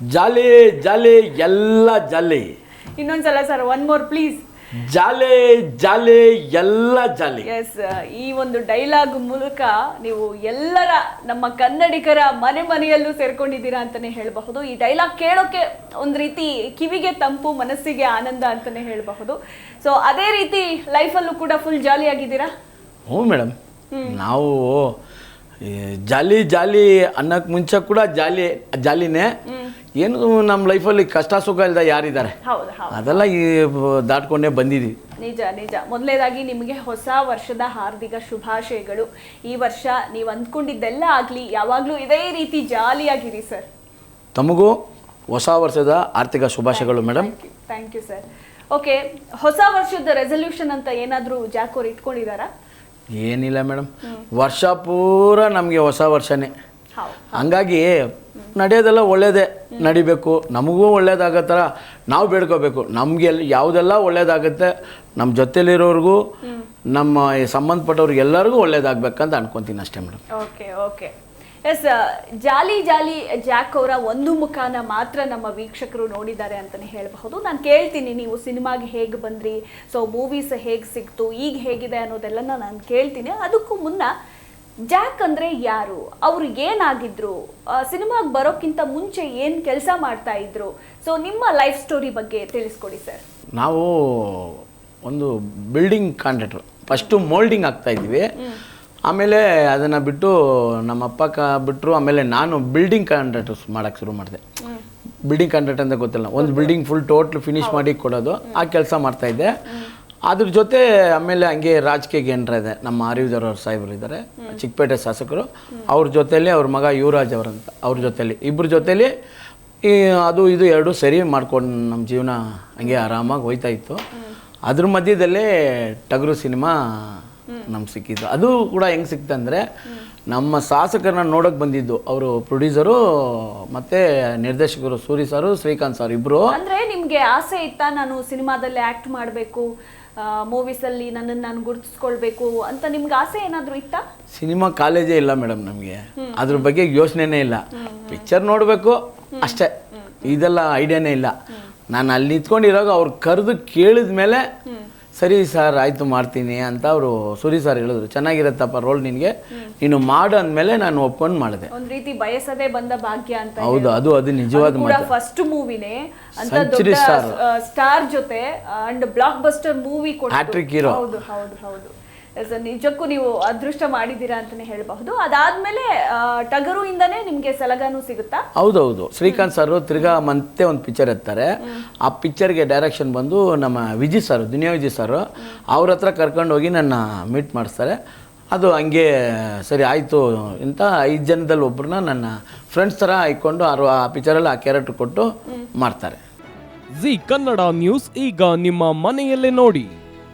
ಜಾಲಿ ಜಾಲಿ ಎಲ್ಲ ಜಾಲಿ. ಇನ್ನೊಂದ್ಸಲ sir one more please ಜಾಲೆ ಜಾಲಿ ಎಲ್ಲ ಜಾಲಿ. ಎಸ್ ಈ ಒಂದು ಡೈಲಾಗ್ ಮೂಲಕ ನೀವು ಎಲ್ಲರ ನಮ್ಮ ಕನ್ನಡಿಗರ ಮನೆ ಮನೆಯಲ್ಲೂ ಸೇರ್ಕೊಂಡಿದ್ದೀರಾ ಅಂತಾನೆ ಹೇಳಬಹುದು. ಈ ಡೈಲಾಗ್ ಕೇಳೋಕೆ ಒಂದ್ ರೀತಿ ಕಿವಿಗೆ ತಂಪು ಮನಸ್ಸಿಗೆ ಆನಂದ ಅಂತಾನೆ ಹೇಳಬಹುದು. ಸೊ ಅದೇ ರೀತಿ ಲೈಫಲ್ಲೂ ಕೂಡ ಫುಲ್ ಜಾಲಿ ಆಗಿದ್ದೀರಾ ಹ್ಞೂ ಮೇಡಮ್ ನಾವು ಈ ಜಾಲಿ ಜಾಲಿ ಅನ್ನಕ್ಕೆ ಮುಂಚೆ ಕೂಡ ಜಾಲಿ ಜಾಲಿನೇ. ಏನು ನಮ್ಮ ಲೈಫಲ್ಲಿ ಕಷ್ಟ ಸುಖ ಇಲ್ಲದ ಯಾರಿದ್ದಾರೆ? ಅದೆಲ್ಲ ಈ ದಾಟ್ಕೊಂಡೇ ಬಂದಿದ್ದೀವಿ. ನಿಜ ನಿಜ. ಮೊದಲನೇದಾಗಿ ನಿಮಗೆ ಹೊಸ ವರ್ಷದ ಹಾರ್ದಿಕ ಶುಭಾಶಯಗಳು. ಈ ವರ್ಷ ನೀವು ಅಂದ್ಕೊಂಡಿದ್ದೆಲ್ಲ ಆಗಲಿ ಯಾವಾಗಲೂ ಇದೇ ರೀತಿ ಜಾಲಿಯಾಗಿರಿ ಸರ್. ತಮಗೂ ಹೊಸ ವರ್ಷದ ಆರ್ಥಿಕ ಶುಭಾಶಯಗಳು madam thank you sir okay ಹೊಸ ವರ್ಷದ ರೆಸಲ್ಯೂಷನ್ ಅಂತ ಏನಾದರೂ ಜಾಕೋರ್ ಇಟ್ಕೊಂಡಿದ್ದಾರಾ? ಏನಿಲ್ಲ ಮೇಡಮ್. ವರ್ಷ ಪೂರ ನಮಗೆ ಹೊಸ ವರ್ಷನೇ. ಹಂಗಾಗಿ ನಡೆಯೋದೆಲ್ಲ ಒಳ್ಳೇದೇ. ನಡಿಬೇಕು. ನಮಗೂ ಒಳ್ಳೇದಾಗೋ ಥರ ನಾವು ಬೇಡ್ಕೋಬೇಕು. ನಮಗೆ ಯಾವುದೆಲ್ಲ ಒಳ್ಳೇದಾಗುತ್ತೆ ನಮ್ಮ ಜೊತೆಲಿರೋರಿಗೂ ನಮ್ಮ ಸಂಬಂಧಪಟ್ಟವ್ರಿಗೆ ಎಲ್ಲರಿಗೂ ಒಳ್ಳೇದಾಗಬೇಕಂತ ಅನ್ಕೊತೀನಿ ಅಷ್ಟೇ madam. Okay okay. Yes jolly jolly jack ಅವರ ಒಂದು ಮುಖಾನ ಮಾತ್ರ ನಮ್ಮ ವೀಕ್ಷಕರು ನೋಡಿದ್ದಾರೆ ಅಂತಲೇ ಹೇಳಬಹುದು. ನಾನು ಕೇಳ್ತೀನಿ ನೀವು ಸಿನಿಮಾಗೆ ಹೇಗೆ ಬಂದ್ರಿ? ಸೊ ಮೂವೀಸ್ ಹೇಗೆ ಸಿಕ್ತು? ಈಗ ಹೇಗಿದೆ ಅನ್ನೋದೆಲ್ಲ ನಾನು ಕೇಳ್ತೀನಿ. ಅದಕ್ಕೂ ಮುನ್ನ ಜಾಕ್ ಅಂದರೆ ಯಾರು? ಅವರು ಏನಾಗಿದ್ರು? ಸಿನಿಮಾಗೆ ಬರೋಕ್ಕಿಂತ ಮುಂಚೆ ಏನು ಕೆಲಸ ಮಾಡ್ತಾ ಇದ್ರು? ಸೊ ನಿಮ್ಮ ಲೈಫ್ ಸ್ಟೋರಿ ಬಗ್ಗೆ ತಿಳಿಸ್ಕೊಡಿ ಸರ್ ನಾವು ಒಂದು ಬಿಲ್ಡಿಂಗ್ ಕಾಂಟ್ರಾಕ್ಟರ್ ಫಸ್ಟು ಮೋಲ್ಡಿಂಗ್ ಆಗ್ತಾ ಇದ್ವಿ. ಆಮೇಲೆ ಅದನ್ನು ಬಿಟ್ಟು ನಮ್ಮ ಅಪ್ಪ ಕ ಬಿಟ್ಟರು ಆಮೇಲೆ ನಾನು ಬಿಲ್ಡಿಂಗ್ ಕಾಂಟ್ರಾಕ್ಟರ್ಸ್ ಮಾಡೋಕ್ಕೆ ಶುರು ಮಾಡಿದೆ. ಬಿಲ್ಡಿಂಗ್ ಕಾಂಟ್ರಾಕ್ಟ್ ಅಂತ ಗೊತ್ತಿಲ್ಲ. ಒಂದು ಬಿಲ್ಡಿಂಗ್ ಫುಲ್ ಟೋಟ್ಲ್ ಫಿನಿಶ್ ಮಾಡಿ ಕೊಡೋದು. ಆ ಕೆಲಸ ಮಾಡ್ತಾಯಿದ್ದೆ ಅದ್ರ ಜೊತೆ ಆಮೇಲೆ ಹಂಗೆ ರಾಜಕೀಯ ಇದೆ. ನಮ್ಮ ಆರಿವಿದರ್ ಅವ್ರ ಸಾಹೇಬರು ಇದ್ದಾರೆ ಚಿಕ್ಕಪೇಟೆ ಶಾಸಕರು. ಅವ್ರ ಜೊತೆಯಲ್ಲಿ ಅವ್ರ ಮಗ ಯುವರಾಜ್ ಅವರಂತ ಅವ್ರ ಜೊತೆಯಲ್ಲಿ ಇಬ್ಬರ ಜೊತೆಯಲ್ಲಿ ಈ ಅದು ಇದು ಎರಡು ಸರಿ ಮಾಡ್ಕೊಂಡು ನಮ್ಮ ಜೀವನ ಹಂಗೆ ಆರಾಮಾಗಿ ಹೋಯ್ತಾ ಇತ್ತು. ಅದ್ರ ಮಧ್ಯದಲ್ಲೇ ಟಗರು ಸಿನಿಮಾ ನಮ್ಗೆ ಸಿಕ್ಕಿದ್ದು. ಅದು ಕೂಡ ಹೆಂಗೆ ಸಿಕ್ತಂದ್ರೆ ನಮ್ಮ ಶಾಸಕರನ್ನ ನೋಡೋಕೆ ಬಂದಿದ್ದು ಅವರು ಪ್ರೊಡ್ಯೂಸರು ಮತ್ತೆ ನಿರ್ದೇಶಕರು ಸೂರಿ ಸಾರು ಶ್ರೀಕಾಂತ್ ಸರ್ ಇಬ್ಬರು ಅಂದ್ರೆ ನಿಮ್ಗೆ ಆಸೆ ಇತ್ತಾ ನಾನು ಸಿನಿಮಾದಲ್ಲಿ ಆಕ್ಟ್ ಮಾಡಬೇಕು ಮೂವೀಸಲ್ಲಿ ನನ್ನನ್ನು ನಾನು ಗುರುತಿಸ್ಕೊಳ್ಬೇಕು ಅಂತ ನಿಮ್ಗೆ ಆಸೆ ಏನಾದರೂ ಇತ್ತಾ? ಸಿನಿಮಾ ಕಾಲೇಜೇ ಇಲ್ಲ ಮೇಡಮ್ ನಮಗೆ. ಅದ್ರ ಬಗ್ಗೆ ಯೋಚನೆನೇ ಇಲ್ಲ. ಪಿಕ್ಚರ್ ನೋಡಬೇಕು ಅಷ್ಟೇ. ಇದೆಲ್ಲ ಐಡಿಯಾನೇ ಇಲ್ಲ. ನಾನು ಅಲ್ಲಿ ನಿಂತ್ಕೊಂಡಿರೋವಾಗ ಅವ್ರು ಕರೆದು ಕೇಳಿದ ಮೇಲೆ ಸರಿ ಸರ್ ಆಯಿತು ಮಾಡ್ತೀನಿ ಅಂತ ಅವರು ಸೂರಿ ಸರ್ ಹೇಳಿದ್ರು. ಚೆನ್ನಾಗಿರತ್ತಪ್ಪ ರೋಲ್ ನಿನಗೆ. ನೀನು ಮಾಡು ಅಂದಮೇಲೆ ನಾನು ಒಪ್ಕೊಂಡು ಮಾಡಿದೆ. ಒಂದ್ ರೀತಿ ಬಯಸದೇ ಬಂದ ಭಾಗ್ಯ ಅಂತ ಹೌದು ಅದು ಅದು ನಿಜವಾದ ಫಸ್ಟ್ ಮೂವಿನೇ ಅಂತ Century ದೊಡ್ಡ star. ಸ್ಟಾರ್ ಜೊತೆ ಅಂಡ್ ಬ್ಲಾಕ್ ಬಸ್ಟರ್ ಮೂವಿ ಕೊಟ್ಟು ಹ್ಯಾಟ್ರಿಕ್ ಹೀರೋ ಹೌದು ಹೌದು ಹೌದು. ನಿಜಕ್ಕೂ ನೀವು ಅದೃಷ್ಟ ಮಾಡಿದ್ದೀರಾ ಅಂತಾನೆ ಹೇಳಬಹುದು. ಅದಾದ್ಮೇಲೆ ಟಗರು ಇಂದನೇ ನಿಮ್ಗೆ ಸಲಗಾನು ಸಿಗುತ್ತಾ? ಹೌದೌದು. ಶ್ರೀಕಾಂತ್ ಸರ್ ತಿರ್ಗಾ ಮತ್ತೆ ಒಂದು ಪಿಕ್ಚರ್ ಎತ್ತಾರೆ. ಆ ಪಿಕ್ಚರ್ಗೆ ಡೈರೆಕ್ಷನ್ ಬಂದು ನಮ್ಮ ವಿಜಿ ಸರ್ ದುನಿಯಾ ವಿಜಿ ಸರ್ ಅವ್ರ ಹತ್ರ ಕರ್ಕೊಂಡು ಹೋಗಿ ನನ್ನ ಮೀಟ್ ಮಾಡಿಸ್ತಾರೆ. ಅದು ಹಂಗೆ ಸರಿ ಆಯಿತು ಅಂತ ಐದು ಜನದಲ್ಲಿ ಒಬ್ಬರನ್ನ ನನ್ನ ಫ್ರೆಂಡ್ಸ್ ಥರ ಇಟ್ಕೊಂಡು ಅವರು ಆ ಪಿಕ್ಚರಲ್ಲಿ ಆ ಕ್ಯಾರೆಕ್ಟರ್ ಕೊಟ್ಟು ಮಾಡ್ತಾರೆ. ಜಿ ಕನ್ನಡ ನ್ಯೂಸ್ ಈಗ ನಿಮ್ಮ ಮನೆಯಲ್ಲೇ ನೋಡಿ.